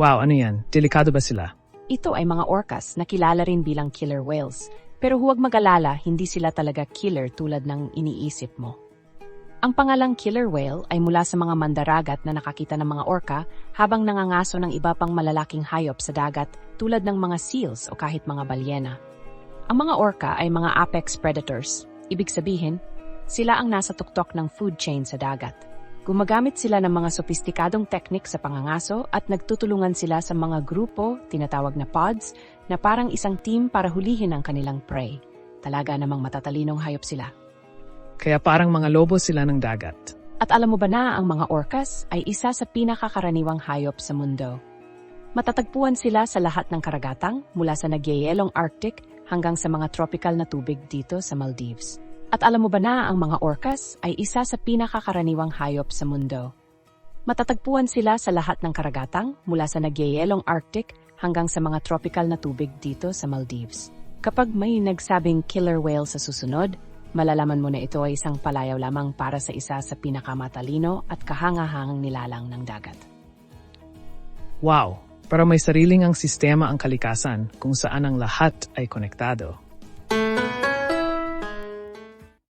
Wow, ano yan? Delikado ba sila? Ito ay mga orcas na kilala rin bilang killer whales. Pero huwag mag-alala, hindi sila talaga killer tulad ng iniisip mo. Ang pangalang killer whale ay mula sa mga mandaragat na nakakita ng mga orca habang nangangaso ng iba pang malalaking hayop sa dagat tulad ng mga seals o kahit mga balyena. Ang mga orca ay mga apex predators. Ibig sabihin, sila ang nasa tuktok ng food chain sa dagat. Gumagamit sila ng mga sopistikadong teknik sa pangangaso at nagtutulungan sila sa mga grupo, tinatawag na pods, na parang isang team para hulihin ang kanilang prey. Talaga namang matatalinong hayop sila. Kaya parang mga lobo sila ng dagat. At alam mo ba na ang mga orcas ay isa sa pinakakaraniwang hayop sa mundo? Matatagpuan sila sa lahat ng karagatang mula sa nagyayelong Arctic hanggang sa mga tropical na tubig dito sa Maldives. At alam mo ba na ang mga orcas ay isa sa pinakakaraniwang hayop sa mundo? Matatagpuan sila sa lahat ng karagatang mula sa nagyayelong Arctic hanggang sa mga tropical na tubig dito sa Maldives. Kapag may nagsabing killer whale sa susunod, malalaman mo na ito ay isang palayaw lamang para sa isa sa pinakamatalino at kahangahangang nilalang ng dagat. Wow! Pero may sariling ang sistema ang kalikasan kung saan ang lahat ay konektado.